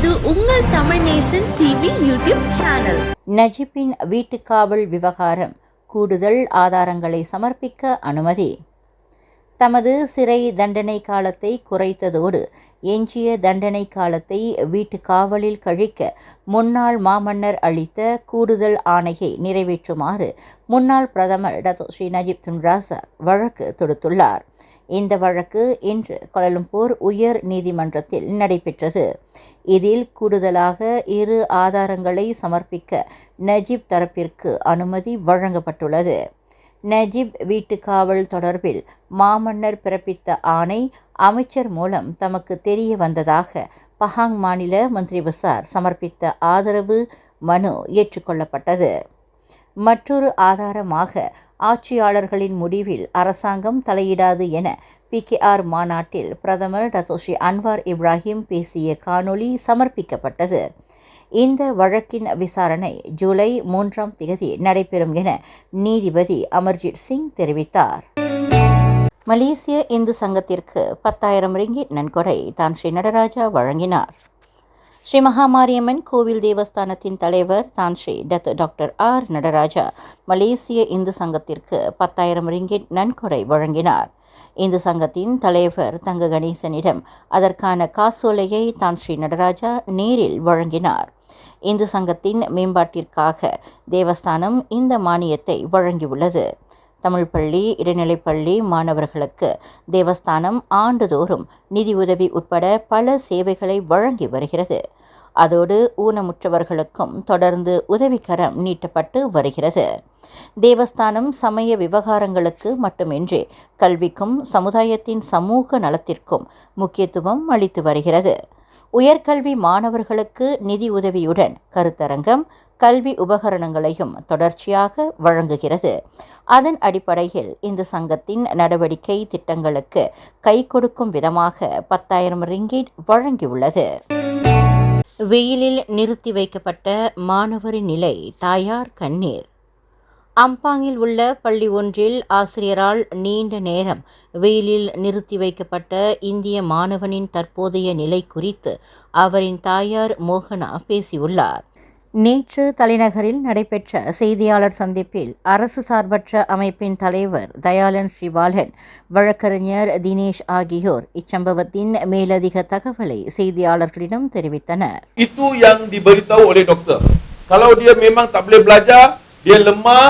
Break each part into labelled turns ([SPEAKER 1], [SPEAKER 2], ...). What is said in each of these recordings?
[SPEAKER 1] இது உங்கள் Tamil Nesan TV YouTube channel.
[SPEAKER 2] நஜிப்பின் வீட்டுக்காவல் விவகாரம் கூடுதல் ஆதாரங்களை சமர்ப்பிக்க அனுமதி. தமது சிறை தண்டனை காலத்தை குறைத்ததோடு எஞ்சிய தண்டனை காலத்தை வீட்டு காவலில் கழிக்க முன்னாள் மாமன்னர் அளித்த கூடுதல் ஆணையை நிறைவேற்றுமாறு முன்னாள் பிரதமர் டத்தோ ஸ்ரீ நஜிப் துன்ராசா வழக்கு தொடுத்துள்ளார். இந்த வழக்கு இன்று கோலலம்பூர் உயர் நீதிமன்றத்தில் நடைபெற்றது. இதில் கூடுதலாக இரு ஆதாரங்களை சமர்ப்பிக்க நஜீப் தரப்பிற்கு அனுமதி வழங்கப்பட்டுள்ளது. நஜீப் வீட்டு காவல் தொடர்பில் மாமன்னர் பிறப்பித்த ஆணை அமைச்சர் மூலம் தமக்கு தெரிய வந்ததாக பஹாங் மாநில மந்திரி பசார் சமர்ப்பித்த ஆதரவு மனு ஏற்றுக்கொள்ளப்பட்டது. மற்றொரு ஆதாரமாக ஆட்சியாளர்களின் முடிவில் அரசாங்கம் தலையிடாது என பிகேஆர் மாநாட்டில் பிரதமர் டத்தோஷி அன்வார் இப்ராஹிம் பேசிய காணொளி சமர்ப்பிக்கப்பட்டது. இந்த வழக்கின் விசாரணை ஜூலை மூன்றாம் தேதி நடைபெறும் என நீதிபதி அமர்ஜித் சிங் தெரிவித்தார். மலேசிய இந்து சங்கத்திற்கு பத்தாயிரம் ரிங்கிட் நன்கொடை தான் ஸ்ரீ நடராஜா வழங்கினார். ஸ்ரீ மகாமாரியம்மன் கோவில் தேவஸ்தானத்தின் தலைவர் தான் ஸ்ரீ டத் டாக்டர் ஆர் நடராஜா. மலேசிய இந்து சங்கத்திற்கு பத்தாயிரம் ரிங்கிட் நன்கொடை வழங்கினார். இந்து சங்கத்தின் தலைவர் தங்க கணேசனிடம் அதற்கான காசோலையை தான் ஸ்ரீ நடராஜா நேரில் வழங்கினார். இந்து சங்கத்தின் மேம்பாட்டிற்காக தேவஸ்தானம் இந்த மானியத்தை வழங்கியுள்ளது. தமிழ் பள்ளி இடைநிலைப்பள்ளி மாணவர்களுக்கு தேவஸ்தானம் ஆண்டுதோறும் நிதியுதவி உட்பட பல சேவைகளை வழங்கி வருகிறது. அதோடு ஊனமுற்றவர்களுக்கும் தொடர்ந்து உதவிக்கரம் நீட்டப்பட்டு வருகிறது. தேவஸ்தானம் சமய விவகாரங்களுக்கு மட்டுமின்றி கல்விக்கும் சமுதாயத்தின் சமூக நலத்திற்கும் முக்கியத்துவம் அளித்து வருகிறது. உயர்கல்வி மாணவர்களுக்கு நிதி உதவியுடன் கருத்தரங்கம் கல்வி உபகரணங்களையும் தொடர்ச்சியாக வழங்குகிறது. அதன் அடிப்படையில் இந்த சங்கத்தின் நடவடிக்கை திட்டங்களுக்கு கை கொடுக்கும் விதமாக பத்தாயிரம் ரிங்கிட் வழங்கியுள்ளது. வெயிலில் நிறுத்தி வைக்கப்பட்ட மாணவரின் நிலை தாயார் கண்ணீர். அம்பாங்கில் உள்ள பள்ளி ஒன்றில் ஆசிரியரால் நீண்ட நேரம் வெயிலில் நிறுத்தி வைக்கப்பட்ட இந்திய மாணவனின் தற்போதைய நிலை குறித்து அவரின் தாயார் மோகனா பேசியுள்ளார். நேற்று தலைநகரில் நடைபெற்ற செய்தியாளர் சந்திப்பில் அரசு சார்பற்ற அமைப்பின் தலைவர் தயாளன் ஸ்ரீபாலன் வழக்கறிஞர் தினேஷ் ஆகியோர் இச்சம்பவத்தின் மேலதிக தகவலை செய்தியாளர்களிடம் தெரிவித்தனர்
[SPEAKER 3] Itu yang diberitahu oleh doktor. Kalau dia memang tak boleh belajar, dia lemah.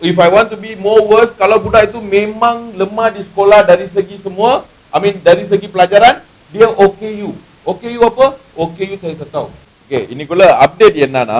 [SPEAKER 3] If I want to be more worse, kalau budak itu memang lemah di sekolah dari segi semua, I mean dari segi pelajaran, dia OKU. OKU apa? OKU saya tak tahu. Okay இன்னைக்குள்ள update என்னன்னா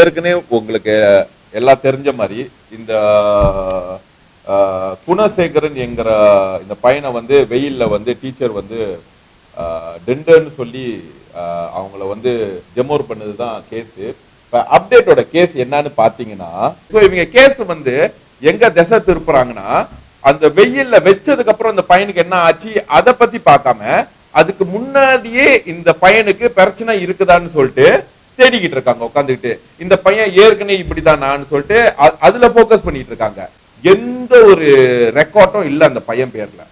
[SPEAKER 3] ஏற்கனவே உங்களுக்கு எல்லாம் தெரிஞ்ச மாதிரி இந்த குணசேகரன் என்கிற இந்த பையனை வந்து வெயில்ல வந்து டீச்சர் வந்து டெண்டர்னு சொல்லி அவங்கள வந்து ஜெமோர் பண்ணது தான் கேஸ் இப்போ அப்டேட்டோட கேஸ் என்னன்னு பார்த்தீங்கன்னா ஸோ இவங்க கேஸ் வந்து எங்க திசை திருப்புறாங்கன்னா அந்த வெயில்ல வச்சதுக்கப்புறம் அந்த பையனுக்கு என்ன ஆச்சு அதை பத்தி பார்க்காம அதுக்கு முன்னாடியே இந்த பையனுக்கு பிரச்சனை இருக்குதான்னு சொல்லிட்டு தேடிக்கிட்டு இருக்காங்க உட்காந்துக்கிட்டு இந்த பையன் ஏற்கனவே இப்படிதான் நான் சொல்லிட்டு அ- அதுல போக்கஸ் பண்ணிட்டு இருக்காங்க. எந்த ஒரு ரெக்கார்டும் இல்லை அந்த பையன் பேர்ல.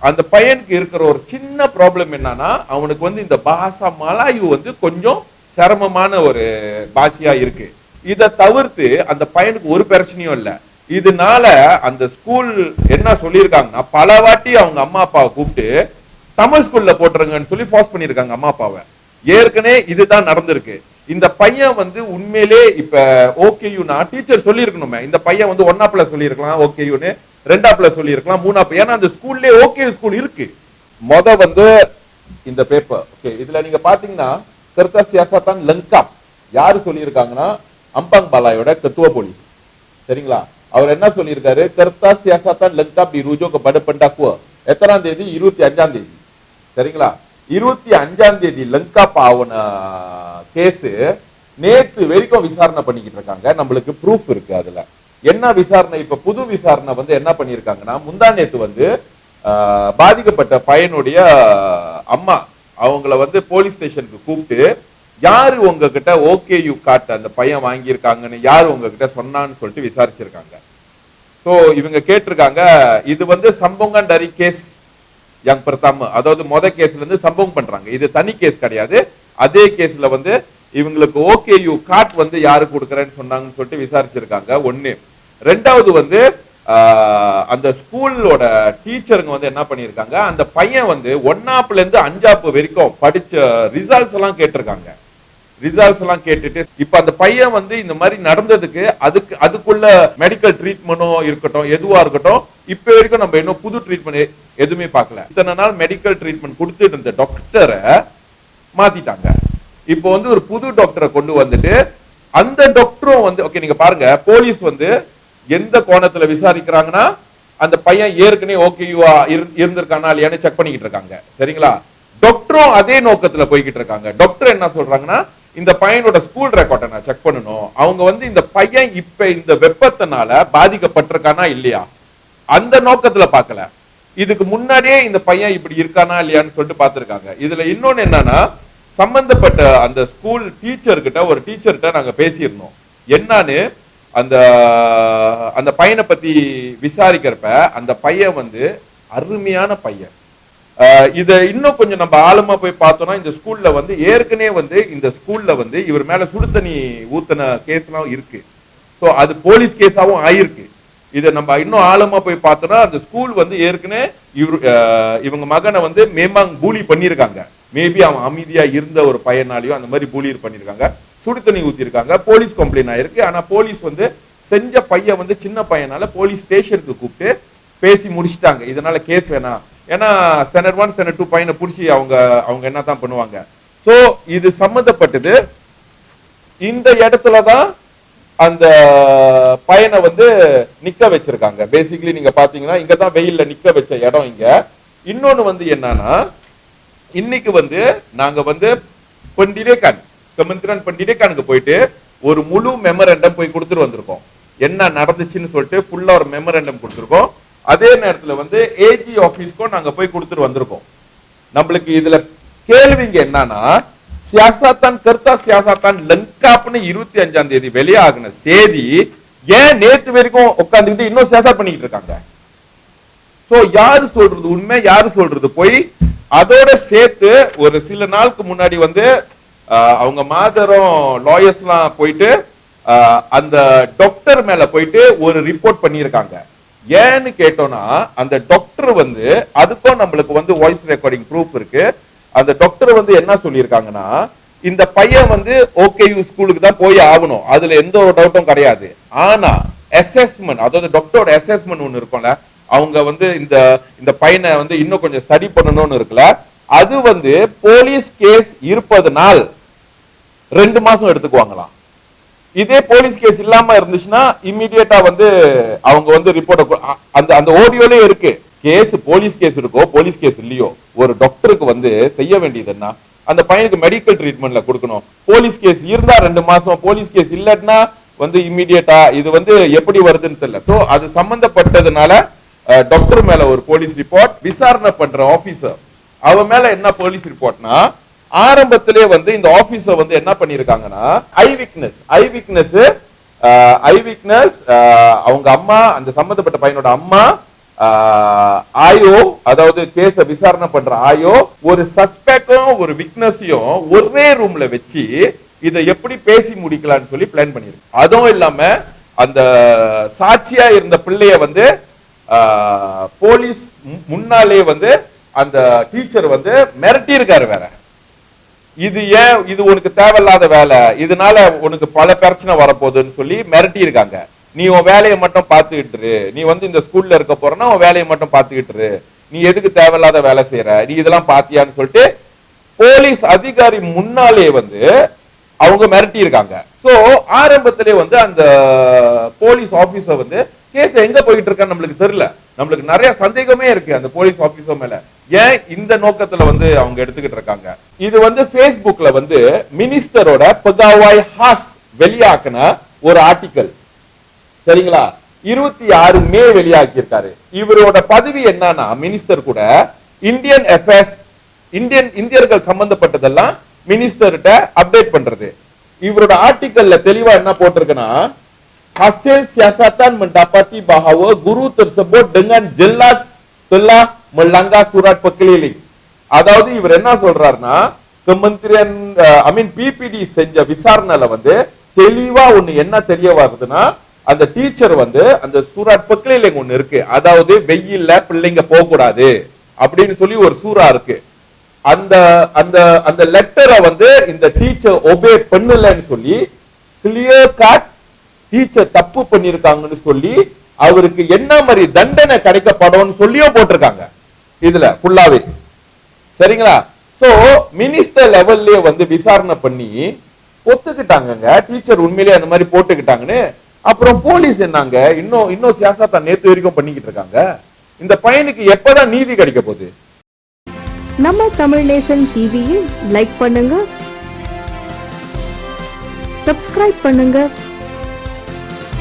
[SPEAKER 3] அந்த பையனுக்கு இருக்கிற ஒரு சின்ன ப்ராப்ளம் என்னன்னா அவனுக்கு வந்து இந்த பாஷா மலாயு வந்து கொஞ்சம் சிரமமான ஒரு பாஷையா இருக்கு. இதை தவிர்த்து அந்த பையனுக்கு ஒரு பிரச்சனையும் இல்லை. இதனால அந்த ஸ்கூல் என்ன சொல்லியிருக்காங்கன்னா பல வாட்டி அவங்க அம்மா அப்பாவை கூப்பிட்டு தமிழ் ஸ்கூல்ல போட்டுருங்கன்னு சொல்லி ஃபோர்ஸ் பண்ணிருக்காங்க அம்மா அப்பாவை. ஏற்கனவே இதுதான் நடந்திருக்கு. இந்த பையன் வந்து உண்மையிலே இப்ப ஓகேயூனா டீச்சர் சொல்லியிருக்கணுமே. இந்த பையன் வந்து ஒன்னாப்ல சொல்லியிருக்கலாம் ஓகேயுன்னு ரெண்டாப்ல சொல்லியிருக்கலாம் மூணாப்ல ஏன்னா அந்த ஸ்கூல்லே ஓகே ஸ்கூல் இருக்கு. மொத வந்து இந்த பேப்பர் ஓகே இதுல நீங்க பாத்தீங்கன்னா கர்த்தா சியாசத்தான் லங்கா யாரு சொல்லியிருக்காங்கன்னா? அம்பாங் பாலாயோட கத்துவ போலீஸ். சரிங்களா? அவர் என்ன சொல்லியிருக்காரு? கர்த்தா சியாசத்தான் லங்காப் பி ரூஜோ பட பண்டாக்குவ எத்தனாம் தேதி? இருபத்தி அஞ்சாம் தேதி. சரிங்களா? இருபத்தி அஞ்சாம் தேதி லங்கா பாவன கேஸ் நேத்து வரைக்கும் விசாரணை பண்ணிக்கிட்டு இருக்காங்க. நம்மளுக்கு ப்ரூஃப் இருக்கு அதுல. என்ன விசாரணை? இப்ப புது விசாரணை வந்து என்ன பண்ணிருக்காங்கன்னா முந்தா நேத்து வந்து ஆஹ், பாதிக்கப்பட்ட பையனுடைய அம்மா அவங்கள வந்து போலீஸ் ஸ்டேஷனுக்கு கூப்பிட்டு யாரு உங்ககிட்ட ஓகே யூ காட்டு அந்த பையன் வாங்கியிருக்காங்கன்னு யாரு உங்ககிட்ட சொன்னான்னு சொல்லிட்டு விசாரிச்சிருக்காங்க. சோ இவங்க கேட்டிருக்காங்க இது வந்து சம்பங்கண்டரி கேஸ். Yang pertama. அதாவது மொத கேஸ்ல இருந்து சம்பவம் பண்றாங்க. இது தனி கேஸ் கிடையாது. அதே கேஸ்ல வந்து இவங்களுக்கு ஓகே யூ காட் வந்து யாரு கொடுக்குறேன்னு சொன்னாங்கன்னு சொல்லிட்டு விசாரிச்சிருக்காங்க. ஒண்ணு. ரெண்டாவது வந்து அந்த ஸ்கூலோட டீச்சருங்க வந்து என்ன பண்ணியிருக்காங்க? அந்த பையன் வந்து ஒன்னாப்புல இருந்து அஞ்சாப்பு வரைக்கும் படிச்ச ரிசல்ட்ஸ் எல்லாம் கேட்டிருக்காங்க. ரிசல்ட்ஸ் எல்லாம் கேட்டுட்டு இப்ப அந்த பையன் வந்து இந்த மாதிரி நடந்ததுக்கு அதுக்கு அதுக்குள்ள மெடிக்கல் ட்ரீட்மெண்ட்டும் இருக்கட்டும் எதுவா இருக்கட்டும் இப்ப வரைக்கும் நம்ம இன்னும் புது ட்ரீட்மெண்ட் எதுவுமே பார்க்கல. இத்தனை நாள் மெடிக்கல் ட்ரீட்மெண்ட் கொடுத்துட்டு இருந்த டாக்டரை மாத்திட்டாங்க. இப்போ வந்து ஒரு புது டாக்டரை கொண்டு வந்துட்டு அந்த டாக்டரும் வந்து ஓகே நீங்க பாருங்க போலீஸ் வந்து எந்த கோணத்துல விசாரிக்கிறாங்கன்னா அந்த பையன் ஏற்கனவே ஓகே இருந்திருக்கானா இல்லையான்னு செக் பண்ணிக்கிட்டு இருக்காங்க. சரிங்களா? டாக்டரும் அதே நோக்கத்துல போய்கிட்டு இருக்காங்க. டாக்டர் என்ன சொல்றாங்கன்னா இந்த பையனோட ஸ்கூல் ரெக்கார்டை நான் செக் பண்ணணும். அவங்க வந்து இந்த பையன் இப்ப இந்த வெப்பத்தினால பாதிக்கப்பட்டிருக்கானா இல்லையா? அந்த நோக்கத்துல பார்க்கல. இதுக்கு முன்னாடியே இந்த பையன் இப்படி இருக்கானா இல்லையான்னு சொல்லிட்டு பார்த்திருக்காங்க. இதுல இன்னொன்னு என்னன்னா சம்பந்தப்பட்ட அந்த ஸ்கூல் டீச்சர்கிட்ட ஒரு டீச்சர்கிட்ட நாங்க பேசியிருந்தோம். என்னன்னு அந்த அந்த பையனை பத்தி விசாரிக்கிறப்ப அந்த பையன் வந்து அருமையான பையன். இதை இன்னும் கொஞ்சம் நம்ம ஆழமா போய் பார்த்தோம்னா இந்த ஸ்கூல்ல வந்து ஏற்கனவே வந்து இந்த ஸ்கூல்ல வந்து இவர் மேல சுடு தண்ணி கேஸ்லாம் இருக்கு. சோ அது போலீஸ் கேஸாவும் ஆயிருக்கு. இத நம்ம இன்னும் ஆழமா போய் பார்த்தோம்னா அந்த ஸ்கூல் வந்து ஏற்கனவே இவர் ஆஹ் இவங்க மகனை வந்து மேமாங் பூலி பண்ணியிருக்காங்க மேபி அவன் அமைதியா இருந்த ஒரு பையனாலையும் அந்த மாதிரி பூலி பண்ணியிருக்காங்க சுடு தண்ணி ஊத்திருக்காங்க. போலீஸ் கம்ப்ளைண்ட் ஆயிருக்கு. ஆனா போலீஸ் வந்து செஞ்ச பையன் வந்து சின்ன பையனால போலீஸ் ஸ்டேஷனுக்கு கூப்பிட்டு பேசி முடிச்சிட்டாங்க. இதனால கேஸ் வேணாம். ஏன்னா ஸ்டாண்டர்ட் ஒன் ஸ்டாண்டர்ட் டூ பையனை பிடிச்சி அவங்க அவங்க என்ன தான் பண்ணுவாங்க. ஸோ இது சம்மந்தப்பட்டது. இந்த இடத்துல தான் அந்த பையனை வந்து நிக்க வச்சிருக்காங்க. பேசிக்கலி நீங்க பாத்தீங்கன்னா இங்க தான் வெயில்ல நிக்க வச்ச இடம் இங்க. இன்னொன்னு வந்து என்னன்னா இன்னைக்கு வந்து நாங்க வந்து பண்டிடேகான் கமந்திரன் பண்டிடேகானுக்கு போயிட்டு ஒரு முழு மெமரண்டம் போய் கொடுத்துட்டு வந்திருக்கோம். என்ன நடந்துச்சுன்னு சொல்லிட்டு ஃபுல்லா ஒரு மெமரண்டம் கொடுத்துருக்கோம். அதே நேரத்துல வந்து ஏஜி ஆபீஸ்க்கும் நாங்க போய் கொடுத்துட்டு வந்திருக்கோம். நம்மளுக்கு இதுல கேள்விங்க என்னன்னா சியாசாத்தான் கர்த்தா சியாசாத்தான் லங்காப்னு இருபத்தி அஞ்சாம் தேதி வெளியாகின செய்தி ஏன் நேத்து வரைக்கும் உட்காந்துக்கிட்டு இன்னும் சியாசா பண்ணிக்கிட்டு இருக்காங்க? சோ யாரு சொல்றது உண்மை யாரு சொல்றது போய்? அதோட சேர்த்து ஒரு சில நாளுக்கு முன்னாடி வந்து ஆஹ், அவங்க மாதரம் லாயர்ஸ்லாம் போயிட்டு ஆஹ், அந்த டாக்டர் மேல போயிட்டு ஒரு ரிப்போர்ட் பண்ணியிருக்காங்க. ஏன்னு கேட்டோம்னா அந்த டாக்டர் வந்து அதுக்கும் நம்மளுக்கு வந்து வாய்ஸ் ரெக்கார்டிங் ப்ரூஃப் இருக்கு. அந்த டாக்டர் வந்து என்ன சொல்லியிருக்காங்கன்னா இந்த பையன் வந்து ஓகே யூ ஸ்கூலுக்கு தான் போய் ஆகணும். அதுல எந்த ஒரு டவுட்டும் கிடையாது. ஆனா அசஸ்மெண்ட் அதாவது டாக்டரோட அசஸ்மெண்ட் ஒன்னு இருக்கும்ல அவங்க வந்து இந்த இந்த பையனை வந்து இன்னும் கொஞ்சம் ஸ்டடி பண்ணணும்னு இருக்குல்ல அது வந்து போலீஸ் கேஸ் இருப்பதனால் ரெண்டு மாசம் எடுத்துக்குவாங்களாம். இதே போலீஸ் கேஸ் இல்லாம இருந்துச்சுன்னா இம்மிடியேட்டா வந்து அவங்க வந்து ரிப்போர்ட் அந்த அந்த ஓடியோலயே இருக்கு. கேஸ் போலீஸ் கேஸ் இருக்கோ போலீஸ் கேஸ் இல்லையோ ஒரு டாக்டருக்கு வந்து செய்ய வேண்டியது என்ன? அந்த பையனுக்கு மெடிக்கல் ட்ரீட்மெண்ட்ல கொடுக்கணும். போலீஸ் கேஸ் இருந்தா ரெண்டு மாசம் போலீஸ் கேஸ் இல்லைன்னா வந்து இம்மிடியேட்டா இது வந்து எப்படி வருதுன்னு தெரியல. சோ அது சம்பந்தப்பட்டதுனால டாக்டர் மேல ஒரு போலீஸ் ரிப்போர்ட் விசாரணை பண்ற ஆபீசர் அவன் மேல என்ன போலீஸ் ரிப்போர்ட்னா ஆரம்பத்திலே வந்து இந்த ஆபீசர் வந்து என்ன பண்ணிருக்காங்கன்னா ஐ விக்னஸ் ஐ விக்னஸ் ஐ விக்னஸ் அவங்க அம்மா அந்த சம்பந்தப்பட்ட பையனோட அம்மா ஆயோ அதாவது கேஸ விசாரணை பண்ற ஆயோ ஒரு சஸ்பெக்டும் ஒரு விக்னஸையும் ஒரே ரூம்ல வச்சு இதை எப்படி பேசி முடிக்கலாம்னு சொல்லி பிளான் பண்ணிருக்கு அதுவும் இல்லாம அந்த சாட்சியா இருந்த பிள்ளைய வந்து போலீஸ் மு- முன்னாலே வந்து அந்த டீச்சர் வந்து மிரட்டி இருக்காரு வேற. இது ஏன் இது உனக்கு தேவையில்லாத வேலை? இதனால உனக்கு பல பிரச்சனை வரப்போகுதுன்னு சொல்லி மிரட்டி இருக்காங்க நீ உன் வேலையை மட்டும் பார்த்துக்கிட்டுரு நீ வந்து இந்த ஸ்கூல்ல இருக்க போறனா உன் வேலையை மட்டும் பார்த்துக்கிட்டுரு நீ எதுக்கு தேவையில்லாத வேலை செய்யற? நீ இதெல்லாம் பாத்தியான்னு சொல்லிட்டு போலீஸ் அதிகாரி முன்னாலே வந்து அவங்க மிரட்டி இருக்காங்க சோ ஆரம்பத்திலே வந்து அந்த போலீஸ் ஆபீஸர் வந்து கேஸ் எங்க போயிட்டு இருக்கான்னு நம்மளுக்கு தெரியல. நம்மளுக்கு நிறைய சந்தேகமே இருக்கு அந்த போலீஸ் ஆபீஸர் மேல. ஏன் இந்த நோக்கத்துல வந்து அவங்க எடுத்துக்கிட்டு இருக்காங்க? இது வந்து பேஸ்புக்ல வந்து மினிஸ்டரோட பகாவாய் ஹாஸ் வெளியாக்கின ஒரு ஆர்டிக்கல் சரிங்களா? இருபத்தி ஆறு மே வெளியாக்கி இருக்காரு இவரோட பதவி என்னன்னா மினிஸ்டர் கூட இந்தியன் அஃபேர்ஸ் இந்தியன் இந்தியர்கள் சம்பந்தப்பட்டதெல்லாம் மினிஸ்டர்கிட்ட அப்டேட் பண்றது. இவரோட ஆர்டிக்கல்ல தெளிவா என்ன போட்டிருக்குன்னா hasil siasatan mendapati bahawa guru tersebut dengan jelas telah melanggar surat perkeliling அதாவது இவர் என்ன சொல்றாருன்னா கமந்திரியன் ஐ மீன் பிபிடி செஞ்ச விசாரணையில வந்து தெளிவா ஒண்ணு என்ன தெரிய வருதுன்னா அந்த டீச்சர் வந்து அந்த சூறாட் பக்கிலைங்க ஒண்ணு இருக்கு அதாவது வெயில்ல பிள்ளைங்க போக கூடாது அப்படின்னு சொல்லி ஒரு சூறா இருக்கு அந்த அந்த அந்த லெட்டரை வந்து இந்த டீச்சர் ஒபே பண்ணலன்னு சொல்லி கிளியர் கட் டீச்சர் தப்பு பண்ணிருக்காங்கன்னு சொல்லி அவருக்கு என்ன மாதிரி தண்டனை கிடைக்கப்படும் சொல்லியும் போட்டிருக்காங்க. இதுல ஃபுல்லாவே சரிங்களா? சோ மினிஸ்டர் லெவல்ல வந்து விசாரணை பண்ணி ஒத்துக்கிட்டாங்கங்க. டீச்சர் உண்மையிலேயே அந்த மாதிரி போட்டுக்கிட்டாங்கன்னு. அப்புறம் போலீஸ் என்னங்க? இன்னும் இன்னும் சியாசத்தா நேத்து வரைக்கும் பண்ணிக்கிட்டு இருக்காங்க. இந்த பையனுக்கு எப்பதான் நீதி கிடைக்க போகுது?
[SPEAKER 4] நம்ம தமிழ் நேசன் டிவியை லைக் பண்ணுங்க. சப்ஸ்கிரைப் பண்ணுங்க.